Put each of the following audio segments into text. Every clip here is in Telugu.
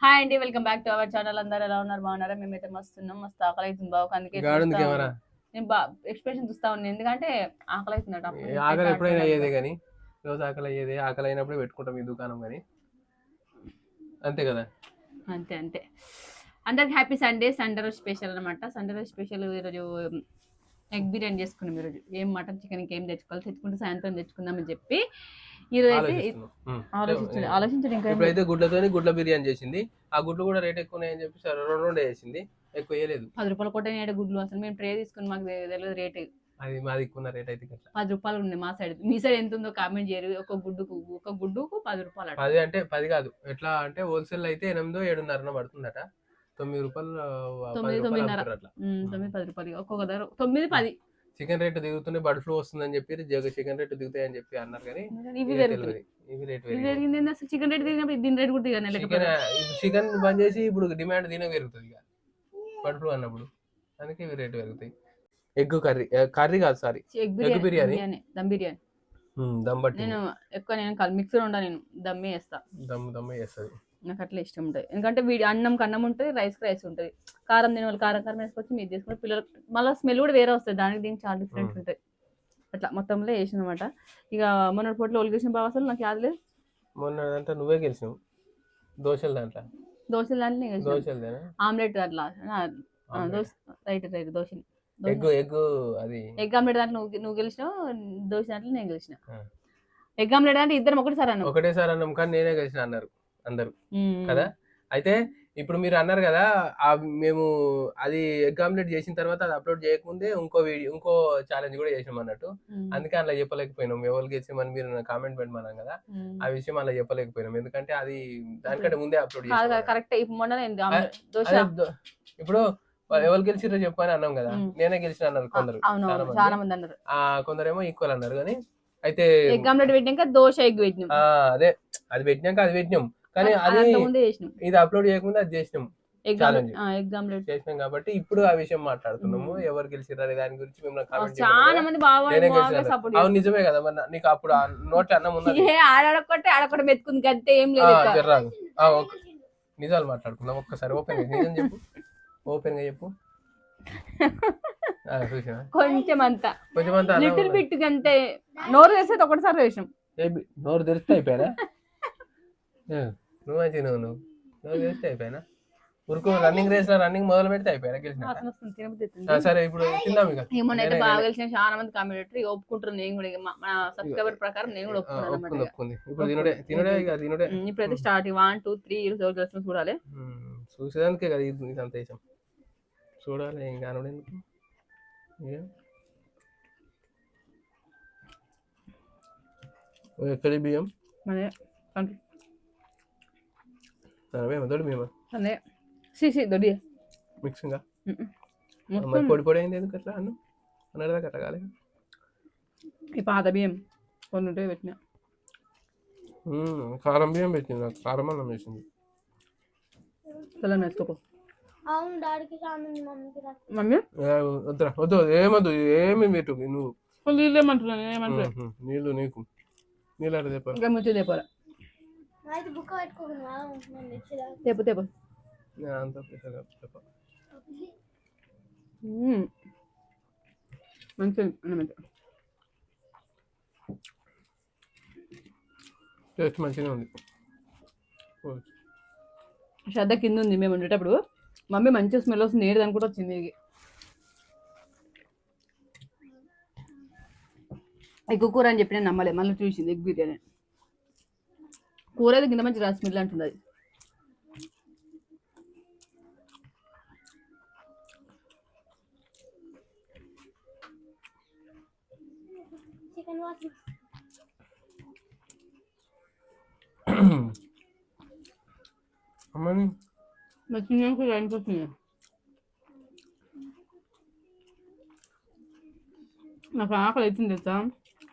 హాయ్ అండి welcome back to our channel. అందరూ ఎలా ఉన్నారు? బాగున్నారా? మేమైతే మస్తున్నాం. మస్తు ఆకలి అవుతుంది బాబు అందుకే. నేను బా ఎక్స్ప్రెషన్ చూస్తా ఉన్నాను ఎందుకంటే ఆకలి నేను ఆకలి ఎప్పుడైనా. అయ్యేదే కానీ రోజు ఆకలి అయ్యేదే ఆకలి అయినప్పుడే పెట్టుకుంటాం ఈ దుకాణం కానీ అంతే కదా? అంతే అంతే. అందరికి హ్యాపీ సండే సండే రోజు స్పెషల్ అనమాట సండే రోజు స్పెషల్ ఈరోజు ఎగ్ బిర్యానీ చేసుకున్నాం ఈరోజు. ఏం మటన్ చికెన్ ఏం తెచ్చుకోవాలి? తెచ్చుకుంటే సాయంత్రం తెచ్చుకుందామని చెప్పి ఈరోజు. ఆలోచించండి. ఆలోచించండి ఇంకా ఏం ఇప్పుడైతే గుడ్లతోని గుడ్ల బిర్యానీ చేసింది. ఆ గుడ్లు కూడా రేట్ ఎక్కువ ఉన్నాయని చెప్పి సరే రెండు రెండు వేసింది. ఎక్కువ వేయలేదు. పది రూపాయలు కొట్టిన గుడ్లు అసలు మేము ట్రే తీసుకుని మాకు తెలియదు రేట్. అది మాది ఎక్కువ రేట్ అయితే పది రూపాయలు ఉన్నాయి మా సైడ్. మీ సైడ్ ఎంత ఉందో కామెంట్ చేయరు. ఒక గుడ్డుకు ఒక గుడ్డుకు పది రూపాయలు అట. పది అంటే పది కాదు. ఎట్లా అంటే హోల్సేల్ అయితే ఎనిమిదో ఏడున్నర పడుతుందట. తొమ్మిది రూపాయలు తొమ్మిది, తొమ్మిదిన్నర. తొమ్మిది పది రూపాయలు. ఒక్కొక్క ధర తొమ్మిది పది. చికెన్ రేట్ దిగుతుంటే బర్డ్ ఫ్లూ వస్తుందని చెప్పి చికెన్ రేట్ దిగుతాయని చెప్పి అన్నారు కానీ ఇవి రేట్ అసలు చికెన్ రేట్ తిరిగినప్పుడు దీని రేట్ కూడా చికెన్ బంద్ చేసి ఇప్పుడు డిమాండ్ దీనే పెరుగుతుంది ఇక. బర్డ్ ఫ్లూ అన్నప్పుడు. అందుకే ఇవి రేట్ పెరుగుతాయి. ఎగ్ కర్రీ కర్రీ కాదు సారీ. ఎగ్ బిర్యానీ? దమ్ బిర్యానీ. దమ్ బట్టి. నేను ఎక్కువ నేను మిక్సర్ ఉండా నేను దమ్మే వేస్తా దమ్ దమ్ చేస్తుంది. నాకు అట్లా ఇష్టం ఉంటుంది ఎందుకంటే వీడి అన్నం అన్నం ఉంటుంది రైస్ రైస్ ఉంటుంది. కారం తినే వాళ్ళు కారం కారం వేసుకొచ్చి మీరు తీసుకుని పిల్లలు మళ్ళీ స్మెల్ కూడా వేరే వస్తుంది. దానికి దీనికి చాలా డిఫరెంట్. ఉంటుంది. అట్లా మొత్తంలో వేసిన అనమాట ఇక మొన్నటి పూటలో ఒలిగేసిన బాగా అసలు నాకు యాదలేదు. మొన్న అంటే నువ్వే గెలిచినావు. దోశలు దాంట్లో. దోశలు దాంట్లో. దోశలదేనా? ఆమ్లెట్ అట్లా right right dosa egg egg అది. ఎగ్ ఆమ్లెట్ దాంట్లో నువ్వు నువ్వు గెలిచినావు దోశ దాంట్లో నేను గెలిచిన. ఎగ్ ఆమ్లెట్ అంటే ఇద్దరం ఒకటిసారి అన్నాం. ఒకటేసారి అన్నాం కానీ నేనే గెలిచిన అన్నారు. అందరు. కదా? అయితే ఇప్పుడు మీరు అన్నారు కదా మేము అది ఆమ్లెట్ చేసిన తర్వాత అది అప్లోడ్ చేయకముందే ఇంకో వీడియో ఇంకో ఛాలెంజ్ కూడా చేసినాం అన్నట్టు. అందుకే అలా చెప్పలేకపోయినాం. ఎవరికి చేసామని మీరు కామెంట్ పెట్టమన్నాం కదా. ఆ విషయం అలా చెప్పలేకపోయినాం. ఎందుకంటే అది దానికంటే ముందే అప్లోడ్ చేసాం ఇప్పుడు ఎవరు గెలిచిరో చెప్పని అన్నాం కదా. నేనే గెలిచిన అన్నారు కొందరు. కొందరేమో ఈక్వల్ అన్నారు. కానీ అయితే పెట్టినాక దోశ ఎగ్ పెట్టినాం. అదే అది పెట్టినాక అది పెట్టినాం. కానీ అది ఇది అప్లోడ్ చేయకుండా అది చేసినాం. Egg Challenge. Omelette egg omelette చేసినాం కాబట్టి ఇప్పుడు ఆ విషయం మాట్లాడుతున్నాము. ఎవరు గెలిచిర్రు దాని గురించి చాలా మంది అవును నిజమే కదా మరి నీకు అప్పుడు నోట్ అన్నం ఉన్నది. ఏ ఆడొక్కటే ఆడొక్కటి మెత్తుకుంది అంతే ఏం లేదు నిజాలు మాట్లాడుకుందాం ఒక్కసారి. ఓపెన్ నిజం చెప్పు. ఓపెన్గా చెప్పు. కొంచెం అంత. కొంచెం అంతా లిటిల్. బిట్ అంతే నోరు వేసేది ఒకటిసారి వేసాం నోరు తెరిస్తే అయిపోయానా ఏ, నువ్వు మంచి నువ్వు. నువ్వు తెరిస్తే అయిపోయానా? ఉరుకు రన్నింగ్ రేస్లో రన్నింగ్ మొదలు పెడితే అయిపోయానా గెలిచిన. సరే ఇప్పుడు తిందాం ఇక. ఏమోనైతే బాగా గెలిచిన చాలా మంది కామెంటరీ ఒప్పుకుంటారు నేను కూడా మన సబ్స్క్రైబర్ ప్రకారం నేను కూడా ఒప్పుకున్నాను ఒప్పుకుంది ఇప్పుడు తినుడే తినుడే ఇక తినుడే. ఇప్పుడైతే start one two three years ఎవరు గెలుస్తున్నా చూడాలి. చూసేదానికే కదా ఇది ఇదంతా వేసాం. చూడాలి ఇంకా అనడం ఎక్కడి బియ్యం? అదే మేము దొడి మేము? అదే. సిసి దొడి మిక్సింగ్? మరి పొడి పొడి అయింది ఎందుకు అట్లా అన్ను? అన్నదా కట్ట కాలే ఈ పాత బియ్యం కొన్ని ఉంటే పెట్టిన. కారం బియ్యం పెట్టింది నాకు కారం అన్నం వేసింది. తెల్లని వేసుకోపో. మమ్మీ? వద్దురా వద్దు ఏమద్దు ఏమి పెట్టు నువ్వు. నీళ్ళు ఏమంటున్నాను నీళ్ళు నీకు. నీళ్ళు ఇంకా ముచ్చి తెపోరా అయితే బుక్ పెట్టుకోకుండా తెప్పు తెప్పు. చెప్ప. మంచిగా ఉంది శ్రద్ధ కింద ఉంది మేము ఉండేటప్పుడు మమ్మీ మంచిగా స్మెల్ వస్తుంది ఏడు దాని కూడా వచ్చింది ఇది. ఎగ్ కూర అని చెప్పి నేను నమ్మలే మళ్ళీ చూసింది ఎగ్ బిర్యానీ. కూర అయితే కింద మంచి స్మెల్ అంటుంది అది చికెన్ వాసన అమ్మని. అనిపిస్తుంది నాకు ఆకలి అవుతుంది తెలుసా?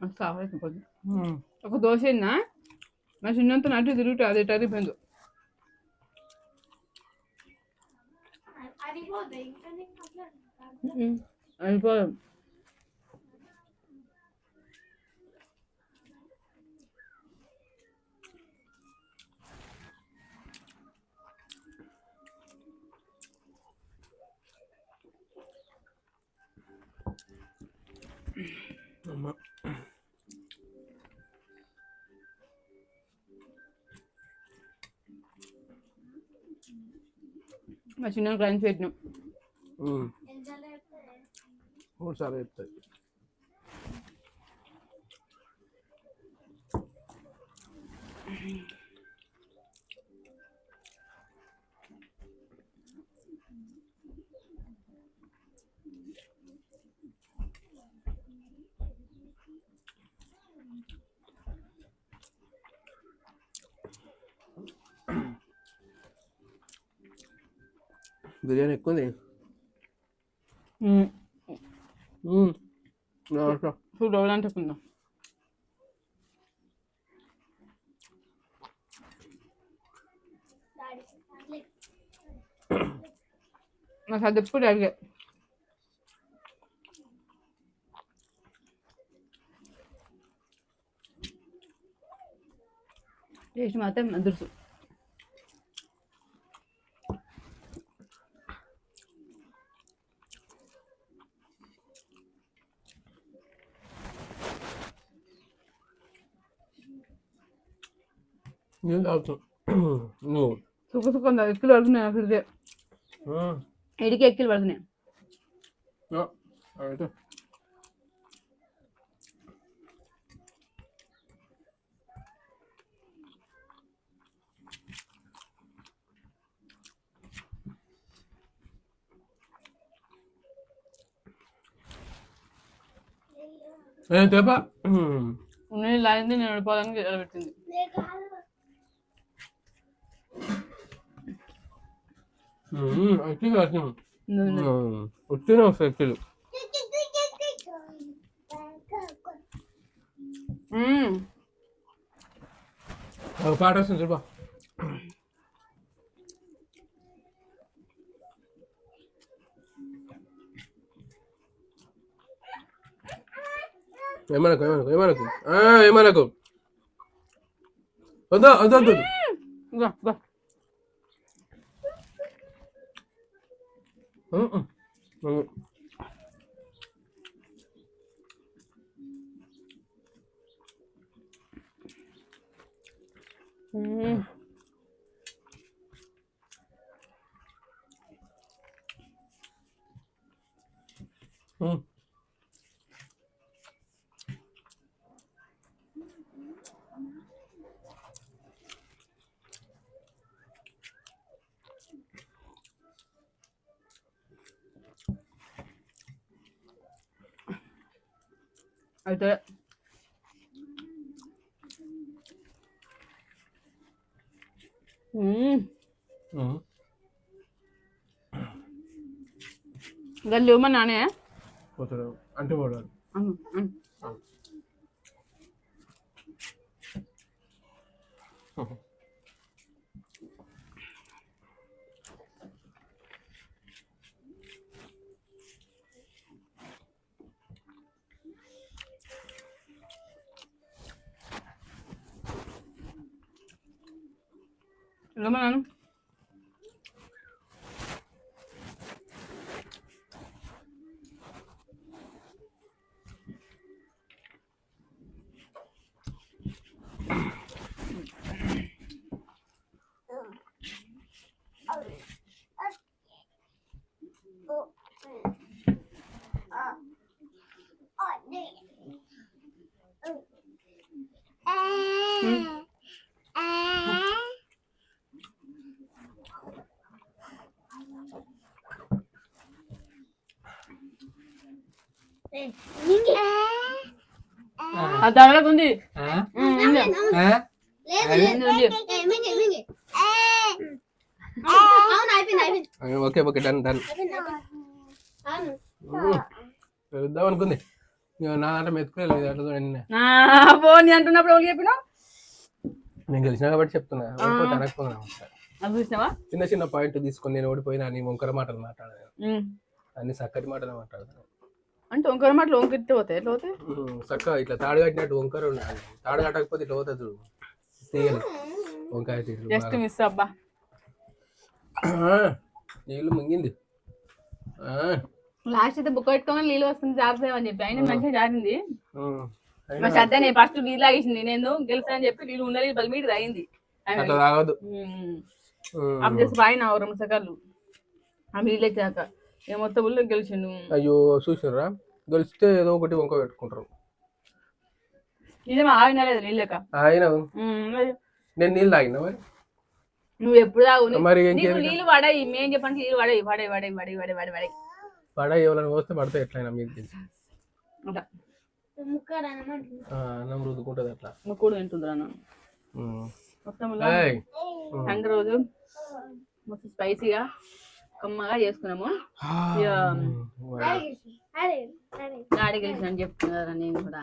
నాకు ఆకలి. ఉమ్, ఒక దోశ అయినా నా చిన్నంతా నటు తిరుగుతా అది టరి బెందు అయిపోయాం ஆமாம் మా చిన్న క్లయింట్స్ పెట్టినాం ఉమ్. మూడు సార్లు చెప్తాయి బిర్యానీ ఎక్కువ. ఫుడ్ రోజంటే కొందాం. నాకు అది ఎప్పుడు అడిగే. టేస్ట్ మాత్రం అదుర్సు నీళ్ళు తాగుతావు నువ్వు సుఖ సుఖం ఎక్కిలు పడుతున్నాయి నాకు ఇదే ఉమ్. ఎడికి ఎక్కిలు పడుతున్నాయి ఆ, అయితే ఏ తెప్ప నేను లాగింది నేను వెళ్ళిపోవడానికి పెట్టింది వచ్చి వచ్చినాం వచ్చినా ఎక్కిలు ఒక పాట వస్తుంది చూపా ఏమనకు ఏమనకు ఏమనకు? ఏమనకు? వద్దా వద్దు వద్దు. గా గా ఉమ్, ఉమ్. ఉమ్. మ్మ్. ఉమ్. అయితే మ్మ్. ఉమ్. గల్లి ఇవ్వమని నానే పోతాడు O zaman hanım. ఆ తగలకు ఉంది. Okay okay done done. వెళ్దాం అనుకుంది. నా ఆట మెతుకోలేదు అట్లా చూడండి ఆ, పోనీ అంటున్నప్పుడు ఎవరు చెప్పినావు? నేను గెలిచిన కాబట్టి చెప్తున్నా. అనకపోతున్నా చిన్న చిన్న పాయింట్ తీసుకొని నేను ఓడిపోయినా అని వంకర మాటలు మాట్లాడాను మ్మ్. అన్ని చక్కటి మాటలు మాట్లాడతాను. అంటే వంకర మాటలు వంకెత్తి పోతాయి? ఎట్లా పోతాయి ఉమ్, చక్కగా ఇట్లా తాడు కట్టినట్టు వంకర ఉండాలి. తాడు కట్టకపోతే ఇట్లా పోతుంది చూడు. తీయాలి వంకాయ తీరు జస్ట్ మిస్ అబ్బా. నీళ్ళు ముంగింది ఆ, లాస్ట్ అయితే బుక్ పెట్టుకోమని నీళ్ళు వస్తుంది జాగ్రత్త అని చెప్పి. ఆయన మంచిగా జారింది. మా శ్రద్ధ నేను ఫస్ట్ నీళ్ళు లాగేసింది నేను గెలుస్తానని చెప్పి నీళ్ళు ఉండాలి బలి మీద అయింది. అప్పుడు చేసి ఓ రెండు సెకండ్లు. ఆ అయితే ఏ మొత్తం ఊళ్ళో గెలిచిండు. అయ్యో చూసినరా? గెలిస్తే ఏదో ఒకటి వంక పెట్టుకుంటారు. నిజమా? ఆగిన లేదు నీళ్ళక ఆయన నేను నీళ్ళు తాగినా మరి? నువ్వు ఎప్పుడు తాగు? మరి నీకు నీళ్ళు పడాయి. మేం చెప్పండి నీళ్ళు పడాయి. పడాయి పడాయి పడాయి పడాయి పడాయి పడాయి. పడ ఎవరైనా పోస్తే పడితే ఎట్లయినా మీకు తెలుసు. ముక్కడు అన్నం రుద్దుకుంటుంది అట్లా. నువ్వు కూడా తింటుందిరా రోజు. మొత్తం స్పైసీగా కమ్మగా చేసుకున్నాము. డాడీ గెలిచిన అని చెప్తున్నారా నేను కూడా?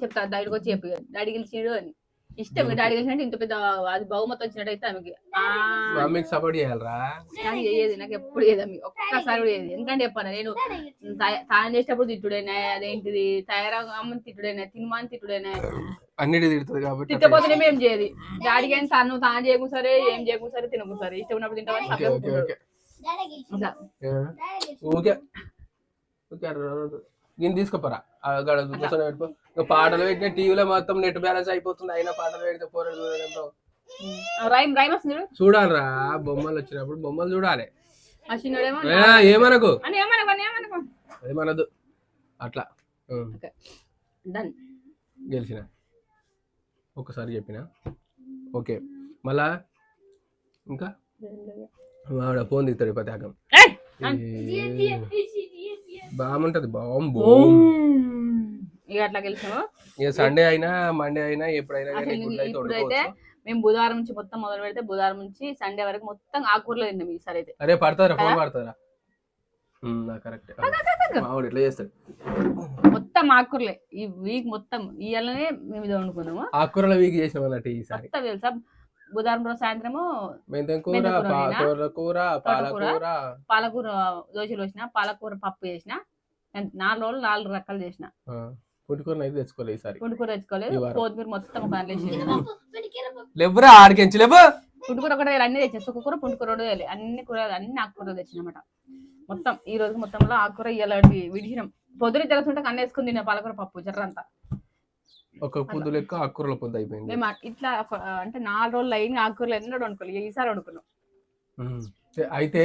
చెప్తా డాడీకి వచ్చి చెప్పు డాడీ గెలిచాడు అని. ఇష్టం. డాడీ గెలిచినట్టు ఇంత పెద్ద అది బహుమతి వచ్చినట్టు అయితే ఆమెకి సపోర్ట్ చేయాలరా. నాకు చేయదు నాకు ఎప్పుడు చేయదు ఆమె. ఒక్కసారి కూడా చేయదు. ఎందుకంటే చెప్పాను నేను తాను చేసేటప్పుడు తిట్టుడైనా అదేంటిది? తయారమ్మని తిట్టుడైనా తినమని తిట్టుడైనా. అన్నిటి తిడుతుంది కాబట్టి తిట్టపోతేనే ఏం చేయదు. డాడీకి ఏం తను తాను చేయకు సరే ఏం చేయకు సరే తినకు సరే. ఇష్టం ఉన్నప్పుడు తింటామని ఓకే ఓకే తీసుకోపరా. కూర్చొని పెట్టుకో. పాటలు పెట్టిన టీవీలో మొత్తం నెట్ బ్యాలెన్స్ అయిపోతుంది. అయినా పాటలు పెడితే పోరాడు చూడడంతో రైమ్ రైమ్ వస్తుంది చూడు. చూడాలిరా బొమ్మలు వచ్చినప్పుడు బొమ్మలు చూడాలి. ఏమనకు? ఏమనదు అట్లా. గెలిచిన. ఒకసారి చెప్పిన. ఓకే. మళ్ళా ఇంకా? ఆవిడ ఫోన్ తీస్తాడు పతాకం. బాగుంటది. బాంబు ఇక అట్లా గెలిచాము ఇక సండే అయినా మండే అయినా ఎప్పుడైనా కానీ అసలు గుడ్లు అయితే ఇప్పుడైతే వండుకోవచ్చు మేము బుధవారం నుంచి మొత్తం మొదలు పెడితే బుధవారం నుంచి సండే వరకు మొత్తం ఆకుకూరలు తిన్నాం ఈసారి అయితే. అరే పడతారా? ఫోన్ పడతారా? కరెక్ట్ మావాడు ఇట్లా చేస్తాడు. మొత్తం ఆకుకూరలే ఈ వీక్ మొత్తం ఇవాళనే మేము ఇది వండుకున్నాము? ఆకుకూరల వీక్ చేసినాం అన్నట్టు ఈసారి. మొత్తం తెలుసా? బుధవారం రోజు సాయంత్రము మెంతం కూర? మెంతం కూర పా- అయినా? తోటకూర పాలకూర. పాలకూర దోశలు వచ్చిన పాలకూర పప్పు చేసిన నాలుగు రోజులు నాలుగు రకాలు చేసిన. ఆ, పుట్టుకూర అయితే తెచ్చుకోలేదు ఈసారి. పుండుకూర తెచ్చుకోలేదు. ఈ వారం. మొత్తం ఒక దాంట్లో వేసేది లేవురా ఆడికించి లేవు పుండుకూర ఒకటే అన్ని తెచ్చాను సుక్కకూర పుండుకూర రెండు వేయాలి. అన్ని కూరలు అన్ని ఆకుకూరలు తెచ్చినమాట. మొత్తం ఈ రోజు మొత్తంలో ఆకుకూర ఇలాంటి విడిచినాం పొద్దున జరుగుతుంటే కన్ను వేసుకుని తిన్న పాలకూర పప్పు జర్రంతా. ఒక పొద్దు లెక్క ఆకుకూరల పొద్దు అయిపోయింది. మేము అట్- ఇట్లా ఒక- అంటే నాలుగు రోజులు లైన్ ఆకుకూరలు ఎన్నడూ వండుకోలేదు ఈసారి వండుకున్నాం. ఉమ్. అయితే.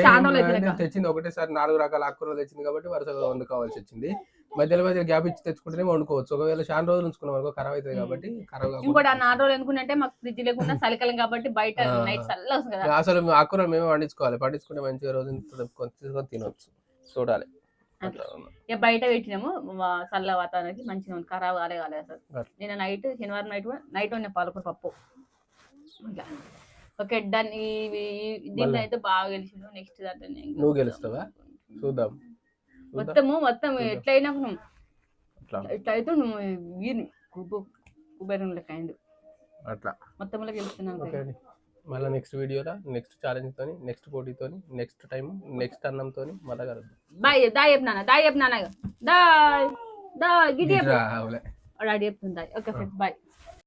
తెచ్చింది ఒకటేసారి నాలుగు రకాల ఆకుకూరలు తెచ్చింది కాబట్టి వరుసగా వండుకోవాల్సి వచ్చింది మధ్యలో మధ్యలో గ్యాప్ ఇచ్చి తెచ్చుకుంటేనే వండుకోవచ్చు. ఒకవేళ చాలా రోజులు ఉంచుకున్నాం అనుకో ఖరాబ్ అవుతుంది కాబట్టి ఖరాబ్ ఇంకోటి ఆ నాలుగు రోజులు ఎందుకుంటే మాకు ఫ్రిడ్జ్ లేకుండా చలికాలం కాబట్టి బయట. నైట్ కదా. అసలు ఆకుకూరలు మేమే పండించుకోవాలి. పండించుకుంటే మంచిగా రోజు తీసుకొని తినొచ్చు. చూడాలి. బయట పెట్టినాము. చల్ల వాతావరణానికి మంచిగా ఉంది. ఖరాబ్ కాలే కాలేదు అసలు. నేను నైట్ శనివారం నైట్ నైట్ ఉన్న పాలకూర పప్పు. ఓకే డన్ ఈ మళ్ళా. అయితే బాగా గెలిచిండు. నెక్స్ట్ దాంట్లో నేను నువ్వు గెలుస్తావా? చూద్దాం. మొత్తము మొత్తం ఎట్లయినా ఇట్లా అయితే నువ్వు వీరిని కుబు కుబేరం లెక్క అయిండు. అట్లా. మొత్తంలో గెలుస్తున్నావు మళ్ళీ నెక్స్ట్ వీడియోలో నెక్స్ట్ ఛాలెంజ్ తోని నెక్స్ట్ పోటీతోని నెక్స్ట్ టైం నెక్స్ట్ అన్నంతోని మళ్ళీ కలుద్దాం. బాయ్ దాయ్ చెప్పు నాన్న దాయ్ నాన్న. దాయ్ డాడీ చెప్తుంది దాయ్. Okay friends bye.